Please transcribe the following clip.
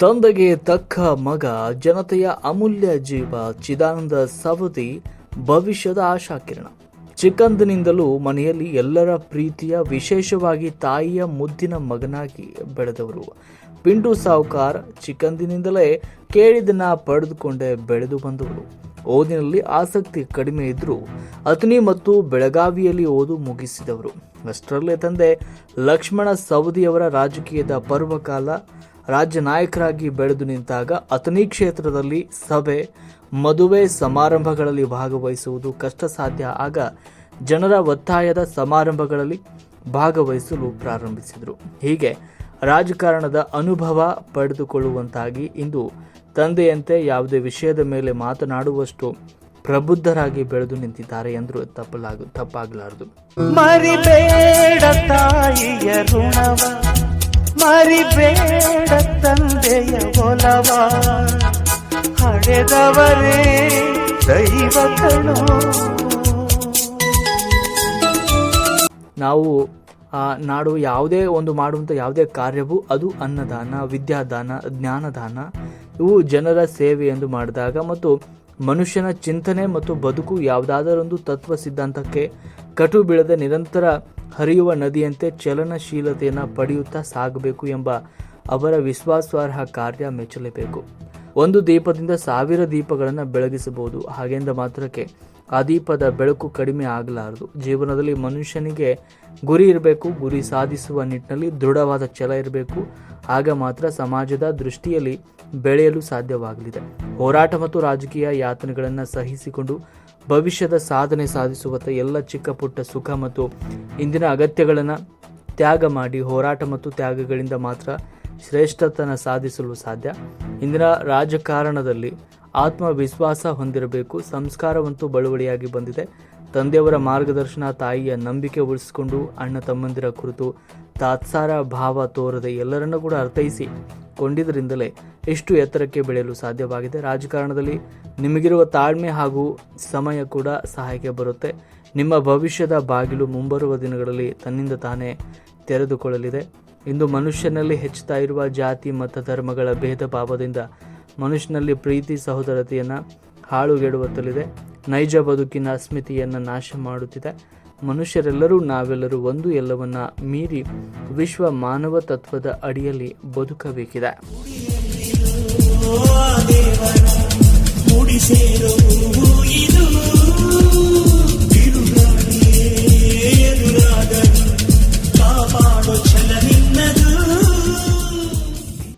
ತಂದೆಗೆ ತಕ್ಕ ಮಗ, ಜನತೆಯ ಅಮೂಲ್ಯ ಜೀವ, ಚಿದಾನಂದ ಸವದಿ, ಭವಿಷ್ಯದ ಆಶಾಕಿರಣ. ಚಿಕ್ಕಂದಿನಿಂದಲೂ ಮನೆಯಲ್ಲಿ ಎಲ್ಲರ ಪ್ರೀತಿಯ, ವಿಶೇಷವಾಗಿ ತಾಯಿಯ ಮುದ್ದಿನ ಮಗನಾಗಿ ಬೆಳೆದವರು. ಪಿಂಡು ಸಾವುಕಾರ್ ಚಿಕ್ಕಂದಿನಿಂದಲೇ ಕೇಳಿದನ್ನ ಪಡೆದುಕೊಂಡೇ ಬೆಳೆದು ಬಂದವರು ಓದಿನಲ್ಲಿ ಆಸಕ್ತಿ ಕಡಿಮೆ ಇದ್ದರೂ ಅತನಿ ಮತ್ತು ಬೆಳಗಾವಿಯಲ್ಲಿ ಓದು ಮುಗಿಸಿದವರು. ಅಷ್ಟರಲ್ಲೇ ತಂದೆ ಲಕ್ಷ್ಮಣ ಸವದಿಯವರ ರಾಜಕೀಯದ ಪರ್ವಕಾಲ, ರಾಜ್ಯ ನಾಯಕರಾಗಿ ಬೆಳೆದು ನಿಂತಾಗ ಅತನಿ ಕ್ಷೇತ್ರದಲ್ಲಿ ಸಭೆ, ಮದುವೆ ಸಮಾರಂಭಗಳಲ್ಲಿ ಭಾಗವಹಿಸುವುದು ಕಷ್ಟ ಸಾಧ್ಯ ಆಗ ಜನರ ಒತ್ತಾಯದ ಸಮಾರಂಭಗಳಲ್ಲಿ ಭಾಗವಹಿಸಲು ಪ್ರಾರಂಭಿಸಿದರು. ಹೀಗೆ ರಾಜಕಾರಣದ ಅನುಭವ ಪಡೆದುಕೊಳ್ಳುವಂತಾಗಿ ಇಂದು ತಂದೆಯಂತೆ ಯಾವುದೇ ವಿಷಯದ ಮೇಲೆ ಮಾತನಾಡುವಷ್ಟು ಪ್ರಬುದ್ಧರಾಗಿ ಬೆಳೆದು ನಿಂತಿದ್ದಾರೆ ಎಂದರು ತಪ್ಪಲಾಗ ತಪ್ಪಾಗಲಾರದು. ಮರಿಬೇಡ ತಾಯಿಯ ಋಣವ ಮರಿಬೇಡ ತಂದೆಯ ಒಲವ. ಹಡೆದವರೇ ದೈವ ನಾವು ಆ, ನಾಡು ಯಾವುದೇ ಒಂದು ಮಾಡುವಂಥ ಯಾವುದೇ ಕಾರ್ಯವು ಅದು ಅನ್ನದಾನ ವಿದ್ಯಾದಾನ ಜ್ಞಾನದಾನ ಇವು ಜನರ ಸೇವೆ ಎಂದು ಮಾಡಿದಾಗ ಮತ್ತು ಮನುಷ್ಯನ ಚಿಂತನೆ ಮತ್ತು ಬದುಕು ಯಾವುದಾದರೊಂದು ತತ್ವ ಸಿದ್ಧಾಂತಕ್ಕೆ ಕಟು ಬೀಳದೆ ನಿರಂತರ ಹರಿಯುವ ನದಿಯಂತೆ ಚಲನಶೀಲತೆಯನ್ನು ಪಡೆಯುತ್ತಾ ಸಾಗಬೇಕು ಎಂಬ ಅವರ ವಿಶ್ವಾಸಾರ್ಹ ಕಾರ್ಯ ಮೆಚ್ಚಲೇಬೇಕು. ಒಂದು ದೀಪದಿಂದ ಸಾವಿರ ದೀಪಗಳನ್ನು ಬೆಳಗಿಸಬಹುದು. ಹಾಗೆಂದ ಮಾತ್ರಕ್ಕೆ ಆ ದೀಪದ ಬೆಳಕು ಕಡಿಮೆ ಆಗಲಾರದು. ಜೀವನದಲ್ಲಿ ಮನುಷ್ಯನಿಗೆ ಗುರಿ ಇರಬೇಕು, ಗುರಿ ಸಾಧಿಸುವ ನಿಟ್ಟಿನಲ್ಲಿ ದೃಢವಾದ ಛಲ ಇರಬೇಕು. ಆಗ ಮಾತ್ರ ಸಮಾಜದ ದೃಷ್ಟಿಯಲ್ಲಿ ಬೆಳೆಯಲು ಸಾಧ್ಯವಾಗಲಿದೆ. ಹೋರಾಟ ಮತ್ತು ರಾಜಕೀಯ ಯಾತನೆಗಳನ್ನು ಸಹಿಸಿಕೊಂಡು ಭವಿಷ್ಯದ ಸಾಧನೆ ಸಾಧಿಸುವತ್ತ ಎಲ್ಲ ಚಿಕ್ಕ ಪುಟ್ಟ ಸುಖ ಮತ್ತು ಇಂದಿನ ಅಗತ್ಯಗಳನ್ನು ತ್ಯಾಗ ಮಾಡಿ ಹೋರಾಟ ಮತ್ತು ತ್ಯಾಗಗಳಿಂದ ಮಾತ್ರ ಶ್ರೇಷ್ಠತನ ಸಾಧಿಸಲು ಸಾಧ್ಯ. ಇಂದಿನ ರಾಜಕಾರಣದಲ್ಲಿ ಆತ್ಮವಿಶ್ವಾಸ ಹೊಂದಿರಬೇಕು, ಸಂಸ್ಕಾರವಂತೂ ಬಳುವಳಿಯಾಗಿ ಬಂದಿದೆ. ತಂದೆಯವರ ಮಾರ್ಗದರ್ಶನ, ತಾಯಿಯ ನಂಬಿಕೆ ಉಳಿಸಿಕೊಂಡು ಅಣ್ಣ ತಮ್ಮಂದಿರ ಕುರಿತು ತಾತ್ಸಾರ ಭಾವ ತೋರದೆ ಎಲ್ಲರನ್ನೂ ಕೂಡ ಅರ್ಥೈಸಿ ಕೊಂಡಿದ್ದರಿಂದಲೇ ಎಷ್ಟು ಎತ್ತರಕ್ಕೆ ಬೆಳೆಯಲು ಸಾಧ್ಯವಾಗಿದೆ. ರಾಜಕಾರಣದಲ್ಲಿ ನಿಮಗಿರುವ ತಾಳ್ಮೆ ಹಾಗೂ ಸಮಯ ಕೂಡ ಸಹಾಯಕ್ಕೆ ಬರುತ್ತೆ. ನಿಮ್ಮ ಭವಿಷ್ಯದ ಬಾಗಿಲು ಮುಂಬರುವ ದಿನಗಳಲ್ಲಿ ತನ್ನಿಂದ ತಾನೇ ತೆರೆದುಕೊಳ್ಳಲಿದೆ. ಇಂದು ಮನುಷ್ಯನಲ್ಲಿ ಹೆಚ್ಚುತ್ತಾ ಇರುವ ಜಾತಿ, ಮತ, ಧರ್ಮಗಳ ಭೇದ ಭಾವದಿಂದ ಮನುಷ್ಯನಲ್ಲಿ ಪ್ರೀತಿ ಸಹೋದರತೆಯನ್ನು ಹಾಳುಗೆಡುವತ್ತಲಿದೆ ನೈಜ ಬದುಕಿನ ಅಸ್ಮಿತೆಯನ್ನು ನಾಶ ಮಾಡುತ್ತಿದೆ. ಮನುಷ್ಯರೆಲ್ಲರೂ ನಾವೆಲ್ಲರೂ ಒಂದು ಎಲ್ಲವನ್ನ ಮೀರಿ ವಿಶ್ವ ಮಾನವ ತತ್ವದ ಅಡಿಯಲ್ಲಿ ಬದುಕಬೇಕಿದೆ.